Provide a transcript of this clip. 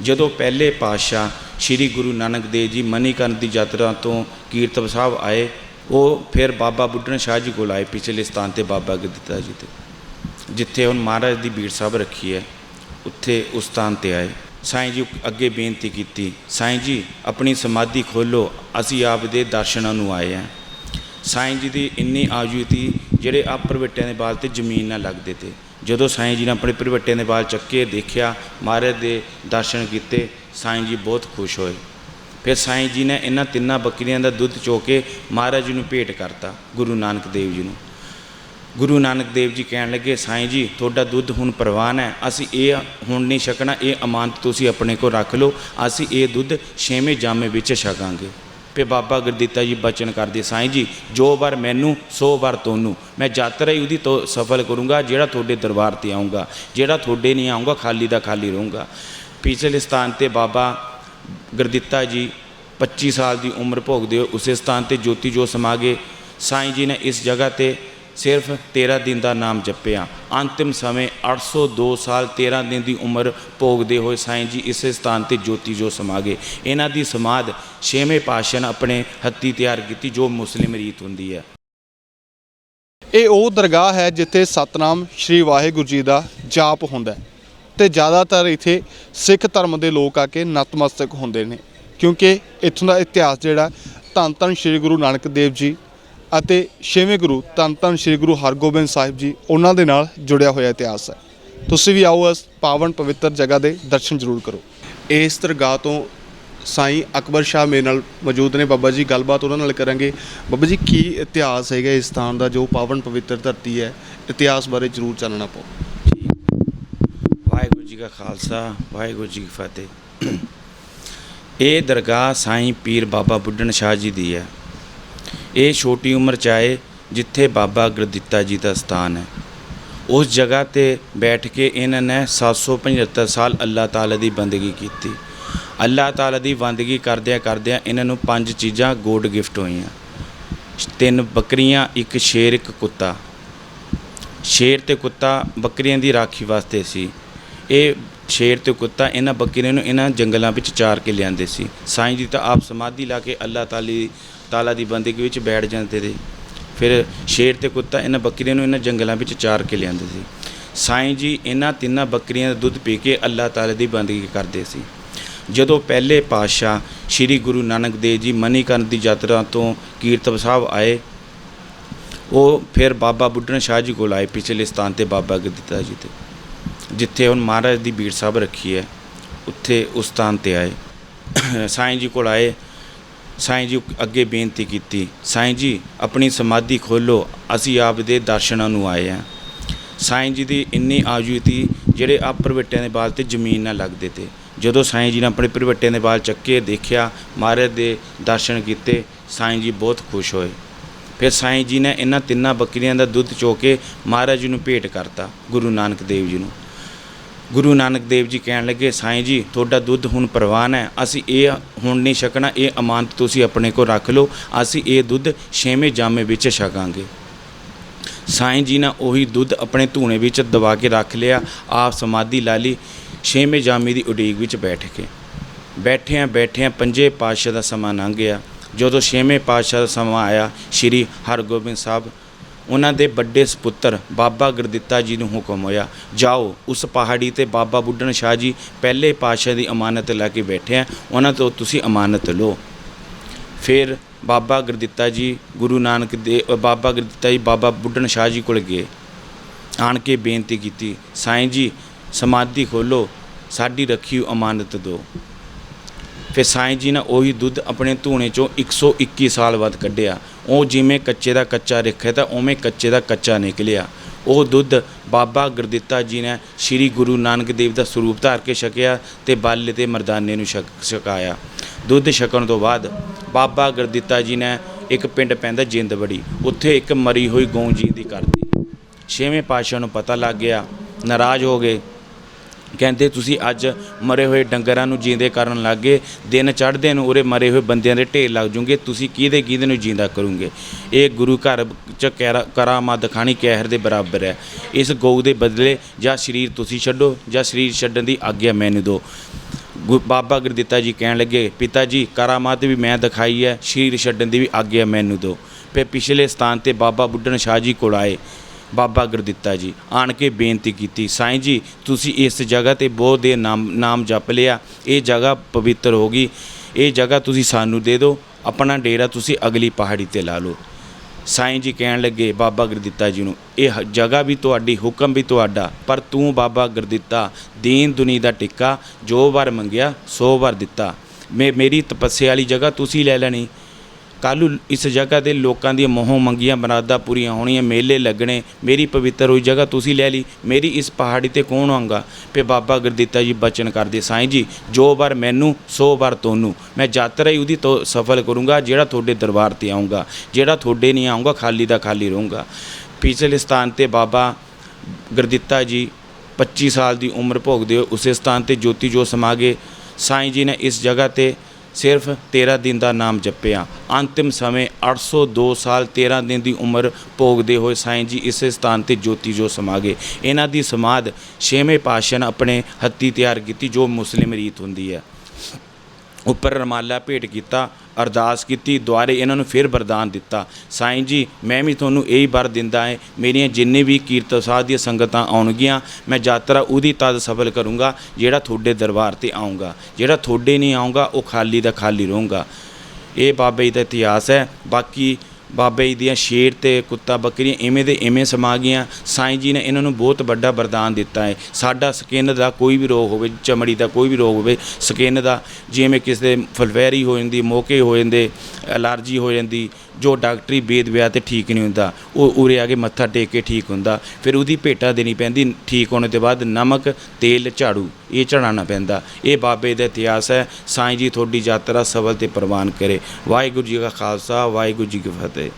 ਜਦੋਂ ਪਹਿਲੇ ਪਾਤਸ਼ਾਹ ਸ੍ਰੀ ਗੁਰੂ ਨਾਨਕ ਦੇਵ ਜੀ ਮਨੀਕਰਨ ਦੀ ਯਾਤਰਾ ਤੋਂ ਕੀਰਤਨ ਸਾਹਿਬ ਆਏ, ਉਹ ਫਿਰ ਬਾਬਾ ਬੁੱਢਣ ਸ਼ਾਹ ਜੀ ਕੋਲ ਆਏ, ਪਿਛਲੇ ਸਥਾਨ ਤੇ ਬਾਬਾ ਗੁਰਦਿੱਤਾ ਜੀ ਤੇ। ਜਿੱਥੇ ਹੁਣ ਮਹਾਰਾਜ ਦੀ ਬੀੜ ਸਾਹਿਬ ਰੱਖੀ ਹੈ, ਉੱਥੇ ਉਸ ਸਥਾਨ ਤੇ ਆਏ। ਸਾਈਂ ਜੀ ਅੱਗੇ ਬੇਨਤੀ ਕੀਤੀ, ਸਾਈਂ ਜੀ, ਆਪਣੀ ਸਮਾਧੀ ਖੋਲੋ ਅਸੀਂ ਆਪ ਦੇ ਦਰਸ਼ਨਾਂ ਨੂੰ ਆਏ ਹਾਂ। ਸਾਈਂ ਜੀ ਦੀ ਇੰਨੀ ਆਜੂ ਤੀ ਜਿਹੜੇ ਆਪ ਪ੍ਰਵਟਿਆਂ ਦੇ ਬਾਲ ਤੇ ਜ਼ਮੀਨ ਨਾਲ ਲੱਗਦੇ ਤੇ। ਜਦੋਂ ਸਾਈਂ ਜੀ ਨੇ ਆਪਣੇ ਪ੍ਰਵਟਿਆਂ ਦੇ ਬਾਲ ਚੱਕੇ, ਦੇਖਿਆ, ਮਹਾਰਾਜ ਦੇ ਦਰਸ਼ਨ ਕੀਤੇ, ਸਾਈਂ ਜੀ ਬਹੁਤ ਖੁਸ਼ ਹੋਏ। ਫਿਰ ਸਾਈਂ ਜੀ ਨੇ ਇਹਨਾਂ ਤਿੰਨਾਂ ਬੱਕਰੀਆਂ ਦਾ ਦੁੱਧ ਚੋ ਕੇ ਮਹਾਰਾਜ ਜੀ ਨੂੰ ਭੇਟ ਕਰਤਾ, ਗੁਰੂ ਨਾਨਕ ਦੇਵ ਜੀ ਨੂੰ। ਗੁਰੂ ਨਾਨਕ ਦੇਵ ਜੀ ਕਹਿਣ ਲੱਗੇ, ਸਾਈਂ ਜੀ, ਤੁਹਾਡਾ ਦੁੱਧ ਹੁਣ ਪ੍ਰਵਾਨ ਹੈ। ਅਸੀਂ ਇਹ ਹੁਣ ਨਹੀਂ ਛਕਣਾ, ਇਹ ਅਮਾਨਤ ਤੁਸੀਂ ਆਪਣੇ ਕੋਲ ਰੱਖ ਲਓ। ਅਸੀਂ ਇਹ ਦੁੱਧ ਛੇਵੇਂ ਜਾਮੇ ਵਿੱਚ ਛਕਾਂਗੇ। ਤੇ ਬਾਬਾ ਗੁਰਦਿੱਤਾ ਜੀ ਬਚਨ ਕਰਦੇ, ਸਾਈਂ ਜੀ, ਜੋ ਵਾਰ ਮੈਨੂੰ, ਸੋ ਵਾਰ ਤੁਹਾਨੂੰ। ਮੈਂ ਯਾਤਰਾ ਹੀ ਉਹਦੀ ਤੋਂ ਸਫਲ ਕਰੂੰਗਾ, ਜਿਹੜਾ ਤੁਹਾਡੇ ਦਰਬਾਰ ਤੇ ਆਉਂਗਾ ਜਿਹੜਾ ਤੁਹਾਡੇ ਨਹੀਂ ਆਉਂਗਾ ਖਾਲੀ ਦਾ ਖਾਲੀ ਰਹੂੰਗਾ। ਪਿਛਲੇ ਸਥਾਨ ਤੇ ਬਾਬਾ ਗੁਰਦਿੱਤਾ ਜੀ 25 ਸਾਲ ਦੀ ਉਮਰ ਭੋਗਦੇ ਹੋਏ, ਉਸੇ ਸਥਾਨ ਤੇ ਜੋਤੀ ਜੋ ਸਮਾ ਗਏ। ਸਾਈਂ ਜੀ ਨੇ ਇਸ ਜਗ੍ਹਾ ਤੇ ਸਿਰਫ 13 ਦਿਨ ਦਾ ਨਾਮ ਜਪਿਆ। ਅੰਤਿਮ ਸਮੇਂ 802 ਸਾਲ 13 ਦਿਨ ਦੀ ਉਮਰ ਭੋਗਦੇ ਹੋਏ ਸਾਈਂ ਜੀ ਇਸੇ ਸਥਾਨ ਤੇ ਜੋਤੀ ਜੋ ਸਮਾ ਗਏ ਇਹਨਾਂ ਦੀ ਸਮਾਧ ਛੇਵੇਂ ਪਾਤਸ਼ਾਹ ਨੇ ਆਪਣੇ ਹੱਥੀਂ ਤਿਆਰ ਕੀਤੀ, ਜੋ ਮੁਸਲਿਮ ਰੀਤ ਹੁੰਦੀ ਹੈ। ਇਹ ਉਹ ਦਰਗਾਹ ਹੈ ਜਿੱਥੇ ਸਤਨਾਮ ਸ਼੍ਰੀ ਵਾਹਿਗੁਰੂ ਜੀ ਦਾ ਜਾਪ ਹੁੰਦਾ ਹੈ ਤੇ ਜ਼ਿਆਦਾਤਰ ਇੱਥੇ ਸਿੱਖ ਧਰਮ ਦੇ ਲੋਕ ਆ ਕੇ ਨਤਮਸਤਕ ਹੁੰਦੇ ਨੇ, ਕਿਉਂਕਿ ਇੱਥੋਂ ਦਾ ਇਤਿਹਾਸ ਜਿਹੜਾ ਧੰਨ ਧੰਨ ਸ਼੍ਰੀ ਗੁਰੂ ਨਾਨਕ ਦੇਵ ਜੀ ਅਤੇ ਛੇਵੇਂ ਗੁਰੂ ਧੰਨ ਧੰਨ ਸ਼੍ਰੀ ਗੁਰੂ ਹਰਗੋਬਿੰਦ ਸਾਹਿਬ ਜੀ ਉਹਨਾਂ ਦੇ ਨਾਲ ਜੁੜਿਆ ਹੋਇਆ ਇਤਿਹਾਸ ਹੈ। ਤੁਸੀਂ ਵੀ ਆਓ ਇਸ ਪਾਵਨ ਪਵਿੱਤਰ ਜਗ੍ਹਾ ਦੇ ਦਰਸ਼ਨ ਜ਼ਰੂਰ ਕਰੋ। ਇਸ ਦਰਗਾਹ ਤੋਂ ਸਾਈਂ ਅਕਬਰ ਸ਼ਾਹ ਮੇਰੇ ਨਾਲ ਮੌਜੂਦ ਨੇ। ਬਾਬਾ ਜੀ, ਗੱਲਬਾਤ ਉਹਨਾਂ ਨਾਲ ਕਰਾਂਗੇ। ਬਾਬਾ ਜੀ, ਕੀ ਇਤਿਹਾਸ ਹੈਗਾ ਇਸ ਸਥਾਨ ਦਾ ਜੋ ਪਾਵਨ ਪਵਿੱਤਰ ਧਰਤੀ ਹੈ? ਇਤਿਹਾਸ ਬਾਰੇ ਜ਼ਰੂਰ ਜਾਣਨਾ ਪਾਓ ਵਾਹਿਗੁਰੂ ਜੀ ਕਾ ਖਾਲਸਾ, ਵਾਹਿਗੁਰੂ ਜੀ ਕੀ ਫਤਿਹ। ਇਹ ਦਰਗਾਹ ਸਾਈਂ ਪੀਰ ਬਾਬਾ ਬੁੱਢਣ ਸ਼ਾਹ ਜੀ ਦੀ ਹੈ। ਇਹ ਛੋਟੀ ਉਮਰ ਚ ਆਏ ਜਿੱਥੇ ਬਾਬਾ ਗੁਰਦਿੱਤਾ ਜੀ ਦਾ ਸਥਾਨ ਹੈ। ਉਸ ਜਗ੍ਹਾ ਤੇ ਬੈਠ ਕੇ ਇਹਨਾਂ ਨੇ 775 ਸਾਲ ਅੱਲਾਹ ਤਾਲਾ ਦੀ ਬੰਦਗੀ ਕੀਤੀ। ਅੱਲਾਹ ਤਾਲਾ ਦੀ ਬੰਦਗੀ ਕਰਦਿਆਂ ਕਰਦਿਆਂ ਇਹਨਾਂ ਨੂੰ ਪੰਜ ਚੀਜ਼ਾਂ ਗੋਡ ਗਿਫਟ ਹੋਈਆਂ। ਤਿੰਨ ਬੱਕਰੀਆਂ, ਇੱਕ ਸ਼ੇਰ, ਇੱਕ ਕੁੱਤਾ। ਸ਼ੇਰ ਤੇ ਕੁੱਤਾ ਬੱਕਰੀਆਂ ਦੀ ਰਾਖੀ ਵਾਸਤੇ ਸੀ। ਇਹ ਸ਼ੇਰ ਤੇ ਕੁੱਤਾ ਇਹਨਾਂ ਬੱਕਰੀਆਂ ਨੂੰ ਇਹਨਾਂ ਜੰਗਲਾਂ ਵਿੱਚ ਚਾਰ ਕੇ ਲਿਆਂਦੇ ਸੀ। ਸਾਈਂ ਜੀ ਤਾਂ ਆਪ ਸਮਾਧੀ ਲਾ ਕੇ ਅੱਲਾਹ ਤਾਲੀ, ਤਾਲਾ ਦੀ ਬੰਦਗੀ ਵਿੱਚ ਬੈਠ ਜਾਂਦੇ ਸੀ ਫਿਰ ਸ਼ੇਰ ਤੇ ਕੁੱਤਾ ਇਹਨਾਂ ਬੱਕਰੀਆਂ ਨੂੰ ਇਹਨਾਂ ਜੰਗਲਾਂ ਵਿੱਚ ਚਾਰ ਕੇ ਲਿਆਂਦੇ ਸੀ। ਸਾਈਂ ਜੀ ਇਹਨਾਂ ਤਿੰਨਾਂ ਬੱਕਰੀਆਂ ਦਾ ਦੁੱਧ ਪੀ ਕੇ ਅੱਲਾਹ ਤਾਲਾ ਦੀ ਬੰਦਗੀ ਕਰਦੇ ਸੀ। ਜਦੋਂ ਪਹਿਲੇ ਪਾਤਸ਼ਾਹ ਸ੍ਰੀ ਗੁਰੂ ਨਾਨਕ ਦੇਵ ਜੀ ਮਨੀਕਰਨ ਦੀ ਯਾਤਰਾ ਤੋਂ ਕੀਰਤਨ ਸਾਹਿਬ ਆਏ, ਉਹ ਫਿਰ ਬਾਬਾ ਬੁੱਢਣ ਸ਼ਾਹ ਜੀ ਕੋਲ ਆਏ, ਪਿਛਲੇ ਸਥਾਨ ਤੇ ਬਾਬਾ ਗੁਰਦਿੱਤਾ ਜੀ ਤੇ। ਜਿੱਥੇ ਹੁਣ ਮਹਾਰਾਜ ਦੀ ਬੀੜ ਸਾਹਿਬ ਰੱਖੀ ਹੈ, ਉੱਥੇ ਉਸ ਸਥਾਨ ਤੇ ਆਏ। ਸਾਈਂ ਜੀ ਕੋਲ ਆਏ। ਸਾਈਂ ਜੀ ਅੱਗੇ ਬੇਨਤੀ ਕੀਤੀ, ਸਾਈਂ ਜੀ, ਆਪਣੀ ਸਮਾਧੀ ਖੋਲੋ ਅਸੀਂ ਆਪ ਦੇ ਦਰਸ਼ਨਾਂ ਨੂੰ ਆਏ ਹਾਂ। ਸਾਈਂ ਜੀ ਦੀ ਇੰਨੀ ਆਜੂ ਸੀ, ਜਿਹੜੇ ਆਪ ਪ੍ਰਵਟਿਆਂ ਦੇ ਬਾਲ ਤੇ ਜ਼ਮੀਨ ਨਾਲ ਲੱਗਦੇ ਤੇ। ਜਦੋਂ ਸਾਈਂ ਜੀ ਨੇ ਆਪਣੇ ਪ੍ਰਵਟਿਆਂ ਦੇ ਬਾਲ ਚੱਕੇ, ਦੇਖਿਆ, ਮਹਾਰਾਜ ਦੇ ਦਰਸ਼ਨ ਕੀਤੇ, ਸਾਈਂ ਜੀ ਬਹੁਤ ਖੁਸ਼ ਹੋਏ। ਫਿਰ ਸਾਈਂ ਜੀ ਨੇ ਇਹਨਾਂ ਤਿੰਨਾਂ ਬੱਕਰੀਆਂ ਦਾ ਦੁੱਧ ਚੋ ਕੇ ਮਹਾਰਾਜ ਜੀ ਨੂੰ ਭੇਟ ਕਰਤਾ, ਗੁਰੂ ਨਾਨਕ ਦੇਵ ਜੀ ਨੂੰ। ਗੁਰੂ ਨਾਨਕ ਦੇਵ ਜੀ ਕਹਿਣ ਲੱਗੇ, ਸਾਈਂ ਜੀ, ਤੁਹਾਡਾ ਦੁੱਧ ਹੁਣ ਪ੍ਰਵਾਨ ਹੈ। ਅਸੀਂ ਇਹ ਹੁਣ ਨਹੀਂ ਛਕਣਾ, ਇਹ ਅਮਾਨਤ ਤੁਸੀਂ ਆਪਣੇ ਕੋਲ ਰੱਖ ਲਓ। ਅਸੀਂ ਇਹ ਦੁੱਧ ਛੇਵੇਂ ਜਾਮੇ ਵਿੱਚ ਛਕਾਂਗੇ। ਸਾਈਂ ਜੀ ਨੇ ਉਹੀ ਦੁੱਧ ਆਪਣੇ ਧੂਣੇ ਵਿੱਚ ਦਬਾ ਕੇ ਰੱਖ ਲਿਆ। ਆਪ ਸਮਾਧੀ ਲਾ ਲਈ, ਛੇਵੇਂ ਜਾਮੇ ਦੀ ਉਡੀਕ ਵਿੱਚ ਬੈਠ ਕੇ। ਬੈਠਿਆਂ ਬੈਠਿਆਂ ਪੰਜੇ ਪਾਤਸ਼ਾਹ ਦਾ ਸਮਾਂ ਲੰਘ ਗਿਆ। ਜਦੋਂ ਛੇਵੇਂ ਪਾਤਸ਼ਾਹ ਦਾ ਸਮਾਂ ਆਇਆ, ਸ੍ਰੀ ਹਰਗੋਬਿੰਦ ਸਾਹਿਬ ਉਹਨਾਂ ਦੇ ਵੱਡੇ ਸੁਪੁੱਤਰ ਬਾਬਾ ਗੁਰਦਿੱਤਾ ਜੀ ਨੂੰ ਹੁਕਮ ਹੋਇਆ, ਜਾਓ, ਉਸ ਪਹਾੜੀ ਤੇ ਬਾਬਾ ਬੁੱਢਣ ਸ਼ਾਹ ਜੀ ਪਹਿਲੇ ਪਾਤਸ਼ਾਹ ਦੀ ਅਮਾਨਤ ਲੈ ਕੇ ਬੈਠੇ ਆ, ਉਹਨਾਂ ਤੋਂ ਤੁਸੀਂ ਅਮਾਨਤ ਲਓ। ਫਿਰ ਬਾਬਾ ਗੁਰਦਿੱਤਾ ਜੀ, ਗੁਰੂ ਨਾਨਕ ਦੇ ਬਾਬਾ ਗੁਰਦਿੱਤਾ ਜੀ, ਬਾਬਾ ਬੁੱਢਣ ਸ਼ਾਹ ਜੀ ਕੋਲ ਗਏ। ਆਣ ਕੇ ਬੇਨਤੀ ਕੀਤੀ, ਸਾਈਂ ਜੀ, ਸਮਾਧੀ ਖੋਲੋ ਸਾਡੀ ਰੱਖੀ ਅਮਾਨਤ ਦਿਓ। ਫਿਰ ਸਾਈਂ ਜੀ ਨੇ ਉਹੀ ਦੁੱਧ ਆਪਣੇ ਧੂਣੇ ਚੋਂ 121 ਸਾਲ ਬਾਅਦ ਕੱਢਿਆ। ਉਹ ਜਿਵੇਂ ਕੱਚੇ ਦਾ ਕੱਚਾ ਰੱਖਿਆ ਤਾਂ ਉਵੇਂ ਕੱਚੇ ਦਾ ਕੱਚਾ ਨਿਕਲਿਆ। ਉਹ ਦੁੱਧ ਬਾਬਾ ਗੁਰਦਿੱਤਾ ਜੀ ਨੇ ਸ੍ਰੀ ਗੁਰੂ ਨਾਨਕ ਦੇਵ ਦਾ ਸਰੂਪ ਧਾਰ ਕੇ ਛਕਿਆ ਤੇ ਬਾਲੇ ਤੇ ਮਰਦਾਨੇ ਨੂੰ ਛਕ- ਛਕਾਇਆ। ਦੁੱਧ ਛਕਣ ਤੋਂ ਬਾਅਦ ਬਾਬਾ ਗੁਰਦਿੱਤਾ ਜੀ ਨੇ ਇੱਕ ਪਿੰਡ ਪੈਂਦਾ ਜਿੰਦਬੜੀ, ਉੱਥੇ ਇੱਕ ਮਰੀ ਹੋਈ ਗਊ ਜੀ ਦੀ ਕਰਦੀ ਛੇਵੇਂ ਪਾਤਸ਼ਾਹ ਨੂੰ ਪਤਾ ਲੱਗ ਗਿਆ, ਨਾਰਾਜ਼ ਹੋ ਗਏ। ਕਹਿੰਦੇ ਤੁਸੀਂ ਅੱਜ ਮਰੇ ਹੋਏ ਡੰਗਰਾਂ ਨੂੰ ਜਿੰਦੇ ਕਰਨ ਲੱਗੇ, ਦਿਨ ਚੜ੍ਹਦੇ ਨੂੰ ਉਰੇ ਮਰੇ ਹੋਏ ਬੰਦਿਆਂ ਦੇ ਢੇਰ ਲੱਗ ਜੂਗੇ, ਤੁਸੀਂ ਕਿਹਦੇ ਕਿਹਦੇ ਨੂੰ ਜਿੰਦਾ ਕਰੋਗੇ? ਇਹ ਗੁਰੂ ਘਰ ਚ ਕੈਰਾ- ਕਰਾਮਾਤ ਦਿਖਾਣੀ ਕਹਿਰ ਦੇ ਬਰਾਬਰ ਹੈ। ਇਸ ਗਊ ਦੇ ਬਦਲੇ ਜਾਂ ਸਰੀਰ ਤੁਸੀਂ ਛੱਡੋ, ਜਾਂ ਸਰੀਰ ਛੱਡਣ ਦੀ ਆਗਿਆ ਮੈਨੂੰ ਦਿਓ। ਗੁ- ਬਾਬਾ ਗੁਰਦਿੱਤਾ ਜੀ ਕਹਿਣ ਲੱਗੇ, ਪਿਤਾ ਜੀ ਕਰਾਮਾਤ ਵੀ ਮੈਂ ਦਿਖਾਈ ਹੈ, ਸ਼ਰੀਰ ਛੱਡਣ ਦੀ ਵੀ ਆਗਿਆ ਮੈਨੂੰ ਦਿਓ। ਫਿਰ ਪਿਛਲੇ ਸਥਾਨ ਤੇ ਬਾਬਾ ਬੁੱਢਣ ਸ਼ਾਹ ਜੀ ਕੋਲ ਆਏ। ਬਾਬਾ ਗੁਰਦਿੱਤਾ ਜੀ, ਆਣ ਕੇ ਬੇਨਤੀ ਕੀਤੀ, ਸਾਈਂ ਜੀ, ਤੁਸੀਂ ਇਸ ਜਗ੍ਹਾ ਤੇ ਬਹੁਤ ਦੇ ਨਾਮ ਨਾਮ ਜਪ ਲਿਆ, ਇਹ ਜਗ੍ਹਾ ਪਵਿੱਤਰ ਹੋ ਗਈ, ਇਹ ਜਗ੍ਹਾ ਤੁਸੀਂ ਸਾਨੂੰ ਦੇ ਦਿਓ, ਆਪਣਾ ਡੇਰਾ ਤੁਸੀਂ ਅਗਲੀ ਪਹਾੜੀ ਤੇ ਲਾ ਲਓ। ਸਾਈਂ ਜੀ ਕਹਿਣ ਲੱਗੇ, ਬਾਬਾ ਗੁਰਦਿੱਤਾ ਜੀ ਨੂੰ, ਇਹ ਜਗ੍ਹਾ ਵੀ ਤੁਹਾਡੀ, ਹੁਕਮ ਵੀ ਤੁਹਾਡਾ, ਪਰ ਤੂੰ ਬਾਬਾ ਗੁਰਦਿੱਤਾ, ਦੀਨ ਦੁਨੀ ਦਾ ਟਿੱਕਾ, ਜੋ ਵਾਰ ਮੰਗਿਆ, ਸੋ ਵਾਰ ਦਿੱਤਾ। ਮੇ, ਮੇਰੀ ਤਪੱਸਿਆ ਵਾਲੀ ਜਗ੍ਹਾ ਤੁਸੀਂ ਲੈ ਲੈਣੀ। ਕੱਲ੍ਹ ਨੂੰ ਇਸ ਜਗ੍ਹਾ ਤੇ ਲੋਕਾਂ ਦੀਆਂ ਮੋਹ ਮੰਗੀਆਂ ਬਰਾਦਾ ਪੂਰੀਆਂ ਹੋਣੀਆਂ, ਮੇਲੇ ਲੱਗਣੇ, ਮੇਰੀ ਪਵਿੱਤਰ ਹੋਈ ਜਗ੍ਹਾ ਤੁਸੀਂ ਲੈ ਲਈ, ਮੇਰੀ ਇਸ ਪਹਾੜੀ ਤੇ ਕੌਣ ਆਉਂਗਾ ਫੇ ਬਾਬਾ ਗੁਰਦਿੱਤਾ ਜੀ ਬਚਨ ਕਰਦੇ, ਸਾਈਂ ਜੀ, ਜੋ ਵਾਰ ਮੈਨੂੰ, ਸੋ ਵਾਰ ਤੁਹਾਨੂੰ। ਮੈਂ ਯਾਤਰਾ ਹੀ ਉਹਦੀ ਤੋਂ ਸਫਲ ਕਰੂੰਗਾ, ਜਿਹੜਾ ਤੁਹਾਡੇ ਦਰਬਾਰ ਤੇ ਆਉਂਗਾ ਜਿਹੜਾ ਤੁਹਾਡੇ ਨਹੀਂ ਆਉਂਗਾ ਖਾਲੀ ਦਾ ਖਾਲੀ ਰਹੂੰਗਾ। ਪਿਛਲੇ ਸਥਾਨ ਤੇ ਬਾਬਾ ਗੁਰਦਿੱਤਾ ਜੀ 25 ਸਾਲ ਦੀ ਉਮਰ ਭੋਗਦੇ ਹੋਏ ਉਸੇ ਸਥਾਨ ਤੇ ਜੋਤੀ ਜੋ ਸਮਾ ਗਏ। ਸਾਈਂ ਜੀ ਨੇ ਇਸ ਜਗ੍ਹਾ ਤੇ ਸਿਰਫ 13 ਦਿਨ ਦਾ ਨਾਮ ਜਪਿਆ। ਅੰਤਿਮ ਸਮੇਂ 802 ਸਾਲ 13 ਦਿਨ ਦੀ ਉਮਰ ਭੋਗਦੇ ਹੋਏ ਸਾਈਂ ਜੀ ਇਸੇ ਸਥਾਨ ਤੇ ਜੋਤੀ ਜੋ ਸਮਾ ਗਏ ਇਹਨਾਂ ਦੀ ਸਮਾਧ ਛੇਵੇਂ ਪਾਤਸ਼ਾਹ ਨੇ ਆਪਣੇ ਹੱਥੀਂ ਤਿਆਰ ਕੀਤੀ ਜੋ ਮੁਸਲਿਮ ਰੀਤ ਹੁੰਦੀ ਹੈ। ਉੱਪਰ ਰਮਾਲਾ ਭੇਟ ਕੀਤਾ, ਅਰਦਾਸ ਕੀਤੀ, ਦੁਆਰੇ ਇਹਨਾਂ ਨੂੰ ਫਿਰ ਵਰਦਾਨ ਦਿੱਤਾ। ਸਾਈਂ ਜੀ, ਮੈਂ ਵੀ ਤੁਹਾਨੂੰ ਇਹੀ ਵਰ ਦਿੰਦਾ ਹੈ, ਮੇਰੀਆਂ ਜਿੰਨੇ ਵੀ ਕੀਰਤਨ ਸਾਧ ਦੀਆਂ ਸੰਗਤਾਂ ਆਉਣਗੀਆਂ, ਮੈਂ ਯਾਤਰਾ ਉਹਦੀ ਤਦ ਸਫਲ ਕਰੂੰਗਾ, ਜਿਹੜਾ ਤੁਹਾਡੇ ਦਰਬਾਰ ਤੇ ਆਉਂਗਾ ਜਿਹੜਾ ਤੁਹਾਡੇ ਨਹੀਂ ਆਉਂਗਾ ਉਹ ਖਾਲੀ ਦਾ ਖਾਲੀ ਰਹੂੰਗਾ। ਇਹ ਬਾਬੇ ਜੀ ਦਾ ਇਤਿਹਾਸ ਹੈ। ਬਾਕੀ ਬਾਬੇ ਜੀ ਦੀਆਂ ਸ਼ੇਰ ਤੇ ਕੁੱਤਾ ਬੱਕਰੀਆਂ ਇਵੇਂ ਦੇ ਇਵੇਂ ਸਮਾ ਗਈਆਂ। ਸਾਈਂ ਜੀ ਨੇ ਇਹਨਾਂ ਨੂੰ ਬਹੁਤ ਵੱਡਾ ਵਰਦਾਨ ਦਿੱਤਾ ਹੈ। ਸਾਡਾ ਸਕਿਨ ਦਾ ਕੋਈ ਵੀ ਰੋਗ ਹੋਵੇ, ਚਮੜੀ ਦਾ ਕੋਈ ਵੀ ਰੋਗ ਹੋਵੇ, ਸਕਿਨ ਦਾ ਜਿਵੇਂ ਕਿਸੇ ਦੇ ਫਲਵੈਰੀ ਹੋ ਜਾਂਦੀ, ਮੋਕੇ ਹੋ ਜਾਂਦੇ ਅਲਰਜੀ ਹੋ ਜਾਂਦੀ ਜੋ ਡਾਕਟਰੀ ਬੇਦ ਵਿਆਹ ਤੇ ਠੀਕ ਨਹੀਂ ਹੁੰਦਾ, ਉਹ ਉਰੇ ਆ ਕੇ ਮੱਥਾ ਟੇਕ ਕੇ ਠੀਕ ਹੁੰਦਾ, ਫਿਰ ਉਹਦੀ ਭੇਟਾ ਦੇਣੀ ਪੈਂਦੀ, ਠੀਕ ਹੋਣ ਤੋਂ ਬਾਅਦ ਨਮਕ, ਤੇਲ, ਝਾੜੂ, ਇਹ ਚੜਾਉਣਾ ਪੈਂਦਾ। ਇਹ ਬਾਬੇ ਦਾ ਇਤਿਹਾਸ ਹੈ, ਸਾਈਂ ਜੀ ਤੁਹਾਡੀ ਯਾਤਰਾ ਸਫਲ ਤੇ ਪ੍ਰਵਾਨ ਕਰੇ। ਵਾਹਿਗੁਰੂ ਜੀ ਕਾ ਖਾਲਸਾ, ਵਾਹਿਗੁਰੂ ਜੀ ਕੀ ਫਤਿਹ।